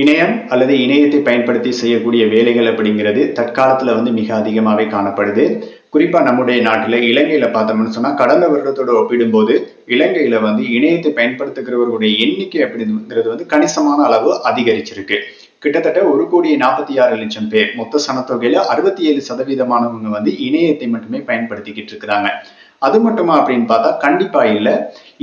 இணையம் அல்லது இணையத்தை பயன்படுத்தி செய்யக்கூடிய வேலைகள் அப்படிங்கிறது தற்காலத்தில் வந்து மிக அதிகமாகவே காணப்படுது. குறிப்பாக நம்முடைய நாட்டில் இலங்கையில் பார்த்தோம்னு சொன்னால் கடந்த வருடத்தோட ஒப்பிடும்போது இலங்கையில் வந்து இணையத்தை பயன்படுத்துகிறவர்களுடைய எண்ணிக்கை அப்படிங்கிறது வந்து கணிசமான அளவு அதிகரிச்சிருக்கு. கிட்டத்தட்ட ஒரு கோடி நாற்பத்தி ஆறு லட்சம் பேர் மொத்த சனத்தொகையில் அறுபத்தி ஏழு சதவீதமானவங்க வந்து இணையத்தை மட்டுமே பயன்படுத்திக்கிட்டு இருக்கிறாங்க. அது மட்டுமா அப்படின்னு பார்த்தா கண்டிப்பா இல்லை.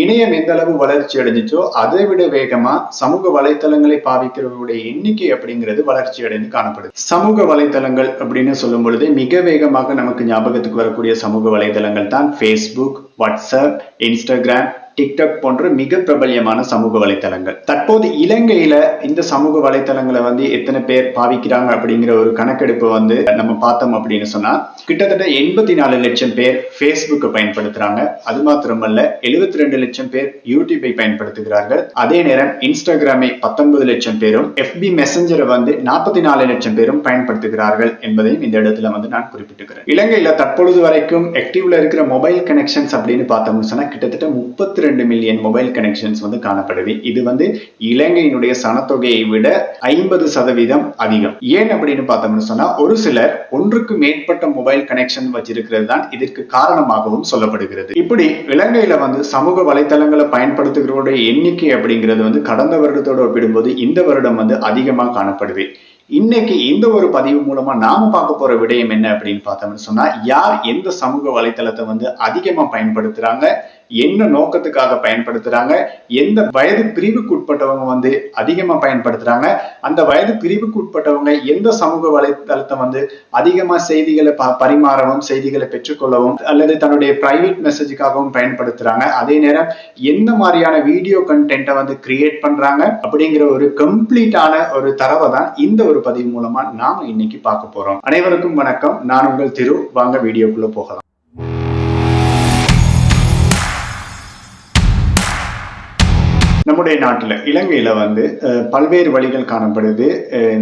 இணையம் எந்த அளவு வளர்ச்சி அடைஞ்சிச்சோ அதை விட வேகமா சமூக வலைத்தளங்களை பாவிக்கிறவருடைய எண்ணிக்கை அப்படிங்கிறது வளர்ச்சி அடைந்து காணப்படுது. சமூக வலைத்தளங்கள் அப்படின்னு சொல்லும் பொழுது மிக வேகமாக நமக்கு ஞாபகத்துக்கு வரக்கூடிய சமூக வலைத்தளங்கள் தான் ஃபேஸ்புக் வாட்ஸ்அப் இன்ஸ்டாகிராம் டிக்டாக் போன்ற மிக பிரபல்யமான சமூக வலைத்தளங்கள். தற்போது இலங்கையில இந்த சமூக வலைத்தளங்களை வந்து எத்தனை பேர் பாவிக்கிறாங்க அப்படிங்கிற ஒரு கணக்கெடுப்பு வந்து நம்ம பார்த்தோம் அப்படின்னு சொன்னா கிட்டத்தட்ட எண்பத்தி நாலு லட்சம் பேர் ஃபேஸ்புக்கை பயன்படுத்துறாங்க. அது மாத்திரமல்ல எழுபத்தி ரெண்டு லட்சம் பேர் யூடியூபை பயன்படுத்துகிறார்கள். அதே நேரம் இன்ஸ்டாகிராமை பத்தொன்பது லட்சம் பேரும் எஃபி மெசஞ்சரை வந்து நாற்பத்தி நாலு லட்சம் பேரும் பயன்படுத்துகிறார்கள் என்பதையும் இந்த இடத்துல வந்து நான் குறிப்பிட்டுக்கிறேன். இலங்கையில தற்பொழுது வரைக்கும் ஆக்டிவ்ல இருக்கிற மொபைல் கனெக்ஷன்ஸ் அப்படின்னு பார்த்தோம்னு சொன்னா கிட்டத்தட்ட முப்பத்தி ரெண்டு மில்லியன் மொபைல் கனெக்ஷன்ஸ் வந்து காணப்படுது. இது வந்து இலங்கையினுடைய சனத்தொகையை விட ஐம்பது சதவீதம் அதிகம். ஏன் அப்படின்னு பார்த்தோம்னு சொன்னா ஒரு சிலர் ஒன்றுக்கு மேற்பட்ட மொபைல் கனெக்ஷன் வச்சிருக்கிறது தான் இதற்கு காரணமாகவும் சொல்லப்படுகிறது. இப்படி இலங்கையில வந்து சமூக வலைத்தளங்களை பயன்படுத்துகிறவருடைய எண்ணிக்கை அப்படிங்கிறது வந்து கடந்த வருடத்தோடு ஒப்பிடும்போது இந்த வருடம் வந்து அதிகமாக காணப்படுது. இன்னைக்கு இந்த ஒரு பதிவு மூலமா நாம பார்க்க போற விடயம் என்ன அப்படின்னு பார்த்தோம்னு சொன்னா யார் எந்த சமூக வலைத்தளத்தை வந்து அதிகமா பயன்படுத்துறாங்க என்ன நோக்கத்துக்காக பயன்படுத்துறாங்க? எந்த வயது பிரிவுக்கு உட்பட்டவங்க வந்து அதிகமா பயன்படுத்துறாங்க? அந்த வயது பிரிவுக்கு உட்பட்டவங்க எந்த சமூக வலைத்தளத்தை வந்து அதிகமா செய்திகளை பரிமாறவும் செய்திகளை பெற்றுக்கொள்ளவும் அல்லது தன்னுடைய பிரைவேட் மெசேஜுக்காகவும் பயன்படுத்துறாங்க? அதே நேரம் எந்த மாதிரியான வீடியோ கண்டென்ட்டை வந்து கிரியேட் பண்றாங்க? அப்படிங்கிற ஒரு கம்ப்ளீட்டான ஒரு தரவை தான் இந்த ஒரு பதிவு மூலமா நாம இன்னைக்கு பார்க்க போறோம். அனைவருக்கும் வணக்கம். நான் உங்கள் திரு. வாங்க வீடியோக்குள்ள போகலாம். நம்முடைய நாட்டில் இலங்கையில் வந்து பல்வேறு வழிகள் காணப்படுது.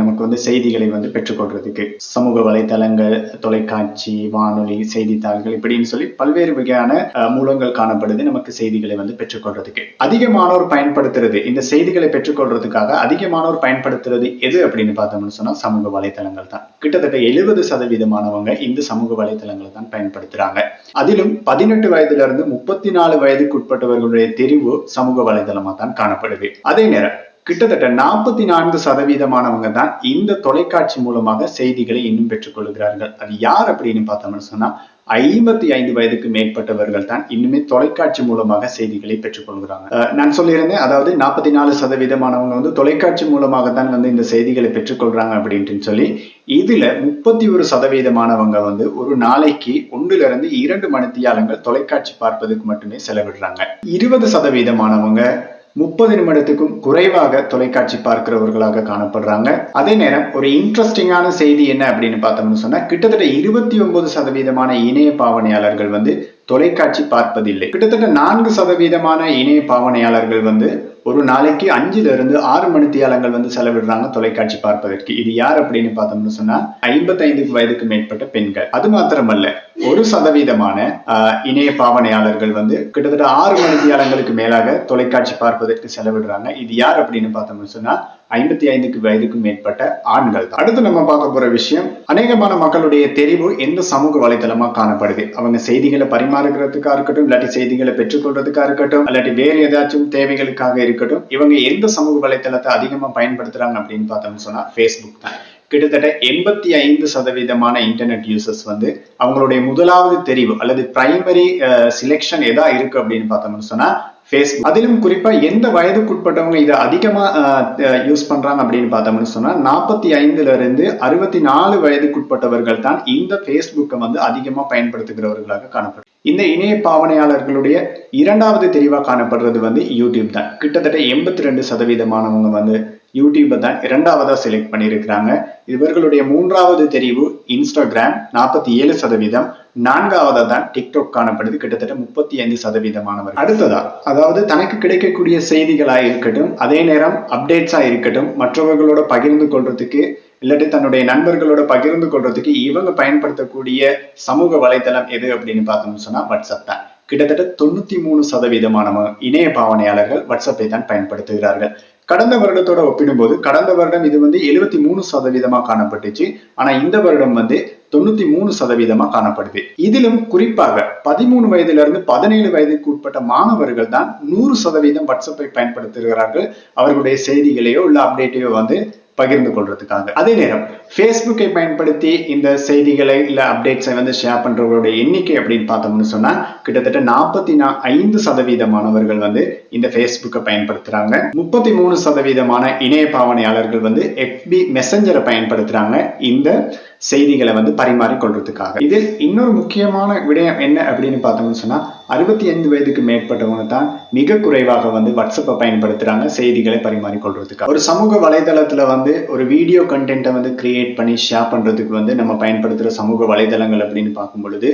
நமக்கு வந்து செய்திகளை வந்து பெற்றுக்கொள்றதுக்கு சமூக வலைத்தளங்கள் தொலைக்காட்சி வானொலி செய்தித்தாள்கள் இப்படின்னு சொல்லி பல்வேறு வகையான மூலங்கள் காணப்படுது நமக்கு செய்திகளை வந்து பெற்றுக்கொள்றதுக்கு அதிகமானோர் பயன்படுத்துறது இந்த செய்திகளை பெற்றுக்கொள்றதுக்காக அதிகமானோர் பயன்படுத்துறது எது அப்படின்னு பார்த்தோம்னு சொன்னா சமூக வலைத்தளங்கள் தான். கிட்டத்தட்ட எழுபது சதவீதமானவங்க இந்த சமூக வலைத்தளங்களை தான் பயன்படுத்துறாங்க. அதிலும் பதினெட்டு வயதுல இருந்து முப்பத்தி நாலு வயதுக்கு உட்பட்டவர்களுடைய தெரிவு சமூக வலைதளமா தான் காணப்படுது. அதே நேரம் கிட்டத்தட்ட நாற்பத்தி நான்கு சதவீதமானவங்க தான் இந்த தொலைக்காட்சி மூலமாக செய்திகளை இன்னும் பெற்றுக்கொள்கிறார்கள். அது யார் அப்படின்னு பார்த்தோம்னு சொன்னா ஐம்பத்தி ஐந்து வயதுக்கு மேற்பட்டவர்கள் தான் இன்னுமே தொலைக்காட்சி மூலமாக செய்திகளை பெற்றுக்கொள்கிறாங்க. நான் சொல்லியிருந்தேன் அதாவது நாற்பத்தி நாலு சதவீதமானவங்க வந்து தொலைக்காட்சி மூலமாக தான் வந்து இந்த செய்திகளை பெற்றுக்கொள்றாங்க அப்படின்ட்டு சொல்லி இதுல முப்பத்தி ஒரு சதவீதமானவங்க வந்து ஒரு நாளைக்கு ஒன்றுல இருந்து இரண்டு மணித்தியாலங்கள் தொலைக்காட்சி பார்ப்பதுக்கு மட்டுமே செலவிடுறாங்க. இருபது சதவீதமானவங்க முப்பது நிமிடத்துக்கும் குறைவாக தொலைக்காட்சி பார்க்கிறவர்களாக காணப்படுறாங்க. அதே நேரம் ஒரு இன்ட்ரெஸ்டிங்கான செய்தி என்ன அப்படின்னு பார்த்தோம்னு சொன்னா கிட்டத்தட்ட இருபத்தி ஒன்பது சதவீதமான இணைய பாவனையாளர்கள் வந்து தொலைக்காட்சி பார்ப்பதில்லை. கிட்டத்தட்ட நான்கு சதவீதமான இணைய பாவனையாளர்கள் வந்து ஒரு நாளைக்கு அஞ்சுல இருந்து ஆறு மணித்தியாலங்கள் வந்து செலவிடுறாங்க தொலைக்காட்சி பார்ப்பதற்கு. இது யார் அப்படின்னு பார்த்தோம்னு சொன்னா ஐம்பத்தைந்து வயதுக்கு மேற்பட்ட பெண்கள். அது மாத்திரமல்ல ஒரு சதவீதமான இணைய பாவனையாளர்கள் வந்து கிட்டத்தட்ட ஆறு மணித்தியாலங்களுக்கு மேலாக தொலைக்காட்சி பார்ப்பதற்கு செலவிடுறாங்க. இது யார் அப்படின்னு பார்த்தோம்னு சொன்னா ஐம்பத்தி ஐந்துக்கு வயதுக்கும் மேற்பட்ட ஆண்கள் தான். அடுத்து நம்ம பார்க்க போற விஷயம் அநேகமான மக்களுடைய தெரிவு எந்த சமூக வலைதளமா காணப்படுது? அவங்க செய்திகளை பரிமாறுகிறதுக்கா இருக்கட்டும் இல்லாட்டி செய்திகளை பெற்றுக்கொள்றதுக்கா இருக்கட்டும் இல்லாட்டி வேறு ஏதாச்சும் தேவைகளுக்காக இருக்கட்டும் இவங்க எந்த சமூக வலைதளத்தை அதிகமா பயன்படுத்துறாங்க அப்படின்னு பார்த்தோம்னு சொன்னா ஃபேஸ்புக் தான். கிட்டத்தட்ட எண்பத்தி ஐந்து சதவீதமான இன்டர்நெட் யூசர்ஸ் வந்து அவங்களுடைய முதலாவது தெரிவு அல்லது பிரைமரி சிலெக்ஷன் எதா இருக்கு அப்படின்னு பார்த்தோம்னு சொன்னா ஃபேஸ்புக் அதிலும் குறிப்பா எந்த வயதுக்குட்பட்டவங்க இதை அதிகமா யூஸ் பண்றாங்க அப்படின்னு பார்த்தோம்னு சொன்னா நாற்பத்தி ஐந்துல இருந்து அறுபத்தி நாலு வயதுக்குட்பட்டவர்கள் தான் இந்த ஃபேஸ்புக்கை வந்து அதிகமா பயன்படுத்துகிறவர்களாக காணப்படும். இந்த இணைய பாவனையாளர்களுடைய இரண்டாவது தெரிவா காணப்படுறது வந்து யூடியூப் தான். கிட்டத்தட்ட எண்பத்தி ரெண்டு சதவீதமானவங்க வந்து யூடியூப்பை தான் இரண்டாவதா செலக்ட் பண்ணியிருக்கிறாங்க. இவர்களுடைய மூன்றாவது தெரிவு இன்ஸ்டாகிராம் நாற்பத்தி ஏழு சதவீதம். நான்காவதா தான் டிக்டாக் காணப்படுது. கிட்டத்தட்ட முப்பத்தி ஐந்து சதவீதமானவர். அடுத்ததா அதாவது தனக்கு கிடைக்கக்கூடிய செய்திகளா இருக்கட்டும் அதே நேரம் அப்டேட்ஸா இருக்கட்டும் மற்றவர்களோட பகிர்ந்து கொள்றதுக்கு இல்லாட்டி தன்னுடைய நண்பர்களோட பகிர்ந்து கொள்றதுக்கு இவங்க பயன்படுத்தக்கூடிய சமூக வலைதளம் எது அப்படின்னு பார்த்தோம்னு சொன்னா வாட்ஸ்அப் தான். கிட்டத்தட்ட தொண்ணூத்தி மூணு சதவீதமான இணைய பாவனையாளர்கள் வாட்ஸ்அப்பை தான் பயன்படுத்துகிறார்கள். கடந்த வருடத்தோட ஒப்பிடும்போது கடந்த வருடம் இது வந்து எழுபத்தி மூணு சதவீதமா காணப்பட்டுச்சு. ஆனா இந்த வருடம் வந்து தொண்ணூத்தி மூணு சதவீதமா காணப்படுது. இதிலும் குறிப்பாக பதிமூணு வயதுல இருந்து பதினேழு வயதுக்கு உட்பட்ட மாணவர்கள் தான் நூறு சதவீதம் வாட்ஸ்அப்பை பயன்படுத்துகிறார்கள். அவர்களுடைய செய்திகளையோ உள்ள அப்டேட்டையோ வந்து பகிர்ந்து கொள்றதுக்காக. அதே நேரம் ஃபேஸ்புக்கை பயன்படுத்தி இந்த செய்திகளை இல்ல அப்டேட்ஸை வந்து ஷேர் பண்ணுறவங்களுடைய எண்ணிக்கை அப்படின்னு பார்த்தோம்னு சொன்னா கிட்டத்தட்ட நாற்பத்தி நா ஐந்து சதவீதமானவர்கள் வந்து இந்த ஃபேஸ்புக்கை பயன்படுத்துறாங்க. முப்பத்தி மூணு சதவீதமான இணைய பாவனையாளர்கள் வந்து எஃபி மெசஞ்சரை பயன்படுத்துறாங்க. இந்த செய்திகளை வந்து பரிமாறிக்கொள்றதுக்காக இதில் இன்னொரு முக்கியமான விடயம் என்ன அப்படின்னு பார்த்தோம்னு சொன்னா அறுபத்தி ஐந்து வயதுக்கு மேற்பட்டவங்க தான் மிக குறைவாக வந்து வாட்ஸ்அப்பை பயன்படுத்துறாங்க செய்திகளை பரிமாறிக்கொள்றதுக்காக ஒரு சமூக வலைதளத்துல வந்து ஒரு வீடியோ கண்டென்ட்டை வந்து கிரியேட் பண்ணி ஷேர் பண்றதுக்கு வந்து நம்ம பயன்படுத்துற சமூக வலைதளங்கள் அப்படின்னு பார்க்கும் பொழுது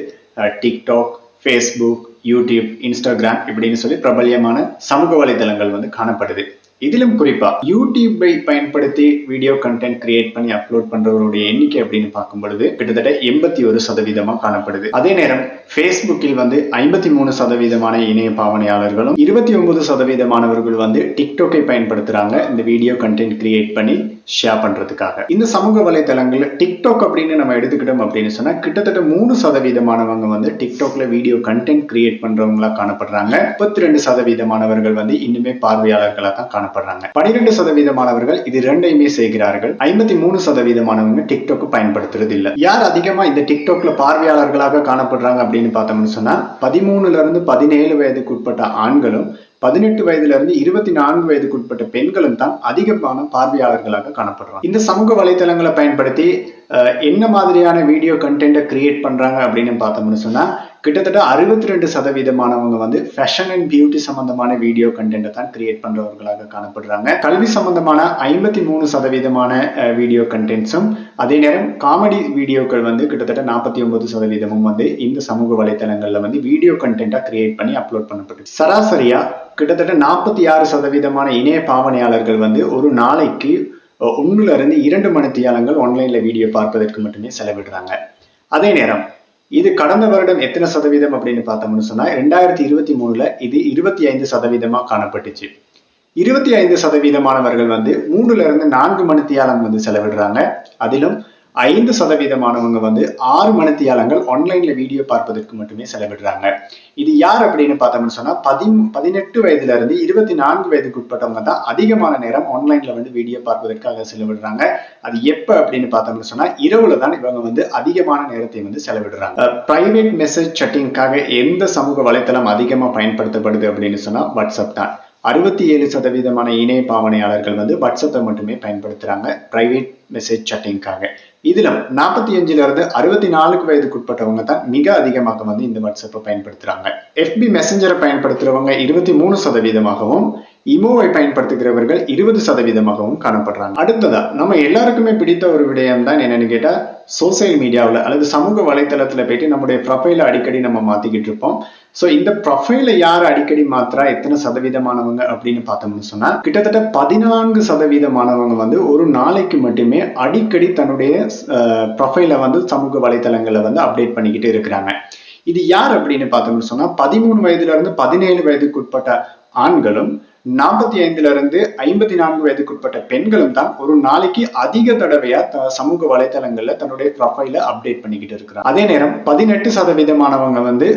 டிக்டாக் ஃபேஸ்புக் யூடியூப் இன்ஸ்டாகிராம் இப்படின்னு சொல்லி பிரபல்யமான சமூக வலைதளங்கள் வந்து காணப்படுது. இதிலும் குறிப்பா யூடியூப்பை பயன்படுத்தி வீடியோ கண்டென்ட் கிரியேட் பண்ணி அப்லோட் பண்றவருடைய எண்ணிக்கை அப்படின்னு பார்க்கும் பொழுது கிட்டத்தட்ட எண்பத்தி ஒரு சதவீதமா காணப்படுது. அதே நேரம் ஃபேஸ்புக்கில் வந்து ஐம்பத்தி மூணு சதவீதமான இணைய பாவனையாளர்களும் இருபத்தி ஒன்பது சதவீதமானவர்கள் வந்து டிக்டாக்கை பயன்படுத்துறாங்க. இந்த வீடியோ கண்டென்ட் கிரியேட் பண்ணி ஷேர் பண்றதுக்காக. இந்த சமூக வலைதளங்கள்ல டிக்டாக் அப்படின்னு நம்ம எடுத்துக்கிட்டோம் அப்படின்னு சொன்னா கிட்டத்தட்ட மூணு சதவீதமானவங்க வந்து டிக்டாக்ல வீடியோ கண்டென்ட் கிரியேட் பண்றவங்களா காணப்படுறாங்க. முப்பத்தி ரெண்டு சதவீதமானவர்கள் வந்து இன்னுமே பார்வையாளர்களா தான் காணப்படுறாங்க. பனிரெண்டு சதவீதமானவர்கள் இது ரெண்டையுமே செய்கிறார்கள். ஐம்பத்தி மூணு சதவீதமானவங்க டிக்டாக் பயன்படுத்துறது இல்ல யார் அதிகமா இந்த டிக்டாக்ல பார்வையாளர்களாக காணப்படுறாங்க அப்படின்னு பார்த்தோம்னு சொன்னா பதிமூணுல இருந்து பதினேழு வயதுக்கு உட்பட்ட ஆண்களும் பதினெட்டு வயதுல இருந்து இருபத்தி நான்கு வயதுக்கு உட்பட்ட பெண்களும் தான் அதிகமான பார்வையாளர்களாக காணப்படுறாங்க. இந்த சமூக வலைத்தளங்களை பயன்படுத்தி என்ன மாதிரியான வீடியோ கண்டென்ட்டை கிரியேட் பண்றாங்க அப்படின்னு பார்த்தோம்னு சொன்னா கிட்டத்தட்ட அறுபத்தி ரெண்டு சதவீதமானவங்க வந்து ஃபேஷன் அண்ட் பியூட்டி சம்பந்தமான வீடியோ கண்டென்ட்டை தான் கிரியேட் பண்றவர்களாக காணப்படுறாங்க. கல்வி சம்பந்தமான ஐம்பத்தி மூணு சதவீதமான வீடியோ கண்டென்ட்ஸும் அதே நேரம் காமெடி வீடியோக்கள் வந்து கிட்டத்தட்ட நாற்பத்தி ஒன்பது சதவீதமும் வந்து இந்த சமூக வலைத்தளங்களில் வந்து வீடியோ கண்டென்ட்டா கிரியேட் பண்ணி அப்லோட் பண்ணப்பட்டு சராசரியா கிட்டத்தட்ட நாற்பத்தி ஆறு சதவீதமான இணைய பாவனையாளர்கள் வந்து ஒரு நாளைக்கு ஒன்றுல இருந்து இரண்டு மணித்தியாலங்கள் ஆன்லைன்ல வீடியோ பார்ப்பதற்கு மட்டுமே செலவிடுறாங்க. அதே நேரம் இது கடந்த வருடம் எத்தனை சதவீதம் அப்படின்னு பார்த்தோம்னு சொன்னா ரெண்டாயிரத்தி இருபத்தி மூணுல இது இருபத்தி ஐந்து சதவீதமா காணப்பட்டுச்சு. இருபத்தி ஐந்து சதவீதமானவர்கள் வந்து மூணுல இருந்து நான்கு மணித்தியாலம் வந்து செலவிடுறாங்க. அதிலும் ஐந்து சதவீதமானவங்க வந்து ஆறு மணித்தியாலங்கள் ஆன்லைன்ல வீடியோ பார்ப்பதற்கு மட்டுமே செலவிடுறாங்க. இது யார் அப்படின்னு பார்த்தோம்னு சொன்னா பதி பதினெட்டு வயதுல இருந்து இருபத்தி நான்கு வயதுக்கு உட்பட்டவங்க தான் அதிகமான நேரம் ஆன்லைன்ல வந்து வீடியோ பார்ப்பதற்காக செலவிடுறாங்க. அது எப்ப அப்படின்னு பார்த்தோம்னு சொன்னா இரவுல தான் இவங்க வந்து அதிகமான நேரத்தை வந்து செலவிடுறாங்க. பிரைவேட் மெசேஜ் சட்டிங்காக எந்த சமூக வலைத்தளம் அதிகமா பயன்படுத்தப்படுது அப்படின்னு சொன்னா வாட்ஸ்அப் தான். அறுபத்தி ஏழு சதவீதமான இணைய பாவனையாளர்கள் வந்து வாட்ஸ்அப்பை மட்டுமே பயன்படுத்துறாங்க பிரைவேட் மெசேஜ் சட்டிங்காக இதுல நாற்பத்தி அஞ்சுல இருந்து அறுபத்தி நாலுக்கு வயதுக்குட்பட்டவங்க தான் மிக அதிகமாக வந்து இந்த வாட்ஸ்அப்பை பயன்படுத்துறாங்க. எஃபி மெசஞ்சரை பயன்படுத்துறவங்க இருபத்தி மூணு சதவீதமாகவும் இமோவை பயன்படுத்துகிறவர்கள் இருபது சதவீதமாகவும் காணப்படுறாங்க. அடுத்ததா நம்ம எல்லாருக்குமே பிடித்த ஒரு விடயம் தான் என்னன்னு கேட்டா சோசியல் மீடியாவில் அல்லது சமூக வலைத்தளத்தில் போயிட்டு நம்முடைய ப்ரொஃபைலை அடிக்கடி நம்ம மாத்திக்கிட்டு இருப்போம். ஸோ இந்த ப்ரொஃபைலை யார் அடிக்கடி மாத்திரா எத்தனை சதவீதமானவங்க அப்படின்னு பார்த்தோம்னு சொன்னா கிட்டத்தட்ட பதினான்கு சதவீதமானவங்க வந்து ஒரு நாளைக்கு மட்டுமே அடிக்கடி தன்னுடைய ப்ரொஃபைலை வந்து சமூக வலைத்தளங்களை வந்து அப்டேட் பண்ணிக்கிட்டு இருக்கிறாங்க. இது யார் அப்படின்னு பார்த்தோம்னு சொன்னா பதிமூணு வயதுல இருந்து பதினேழு வயதுக்கு உட்பட்ட ஆண்களும் நாற்பத்தி ஐந்துல இருந்து ஐம்பத்தி நான்கு வயதுக்குட்பட்ட பெண்களும் தான் ஒரு நாளைக்கு அதிக தடவையா சமூக வலைதளங்கள்ல தன்னுடைய ப்ரொஃபைல அப்டேட் பண்ணிக்கிட்டு இருக்கிறாங்க. அதே நேரம் பதினெட்டு சதவீதமானவங்க வந்து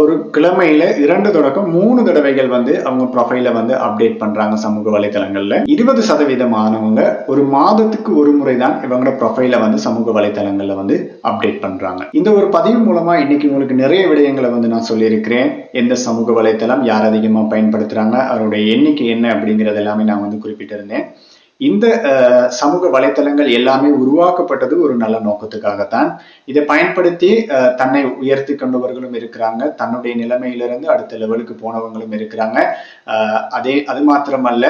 ஒரு கிழமையில இரண்டு தொடக்கம் மூணு தடவைகள் வந்து அவங்க ப்ரொஃபைல வந்து அப்டேட் பண்றாங்க சமூக வலைதளங்கள்ல இருபது சதவீதமானவங்க ஒரு மாதத்துக்கு ஒரு முறை தான் இவங்களோட ப்ரொஃபைல வந்து சமூக வலைதளங்கள்ல வந்து அப்டேட் பண்றாங்க. இந்த ஒரு பதிவு மூலமா இன்னைக்கு உங்களுக்கு நிறைய விடயங்களை வந்து நான் சொல்லியிருக்கிறேன். எந்த சமூக வலைதளம் யார் அதிகமா பயன்படுத்துறாங்க அவருடைய எண்ணிக்கை என்ன அப்படிங்கறது எல்லாமே நான் வந்து குறிப்பிட்டிருந்தேன். இந்த சமூக வலைத்தளங்கள் எல்லாமே உருவாக்கப்பட்டது ஒரு நல்ல நோக்கத்துக்காகத்தான். இதை பயன்படுத்தி தன்னை உயர்த்தி கொண்டவர்களும் இருக்கிறாங்க. தன்னுடைய நிலைமையிலிருந்து அடுத்த லெவலுக்கு போனவங்களும் இருக்கிறாங்க. அதே அது மாத்திரமல்ல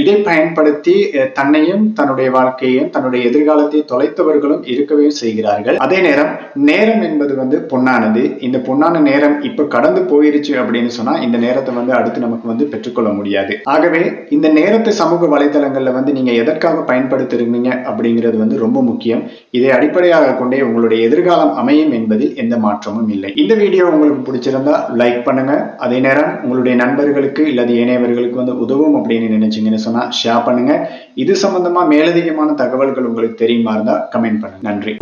இதை பயன்படுத்தி தன்னையும் தன்னுடைய வாழ்க்கையையும் தன்னுடைய எதிர்காலத்தை தொலைத்தவர்களும் இருக்கவே செய்கிறார்கள். அதே நேரம் நேரம் என்பது வந்து பொன்னானது. இந்த பொன்னான நேரம் இப்ப கடந்து போயிருச்சு அப்படின்னு சொன்னா இந்த நேரத்தை வந்து அடுத்து நமக்கு வந்து பெற்றுக்கொள்ள முடியாது. ஆகவே இந்த நேரத்தை சமூக வலைதளங்கள்ல வந்து நீங்க எதற்காக பயன்படுத்திருந்தீங்க அப்படிங்கிறது வந்து ரொம்ப முக்கியம். இதை அடிப்படையாக கொண்டே உங்களுடைய எதிர்காலம் அமையும் என்பதில் எந்த மாற்றமும் இல்லை. இந்த வீடியோ உங்களுக்கு பிடிச்சிருந்தா லைக் பண்ணுங்க. அதே நேரம் உங்களுடைய நண்பர்களுக்கு இல்லது ஏனையவர்களுக்கு வந்து உதவும் அப்படின்னு நினைச்சீங்க பிடிச்சிருந்துச்சுன்னு சொன்னா ஷேர் பண்ணுங்க. இது சம்பந்தமா மேலதிகமான தகவல்கள் உங்களுக்கு தெரியுமா இருந்தா கமெண்ட் பண்ணுங்க. நன்றி.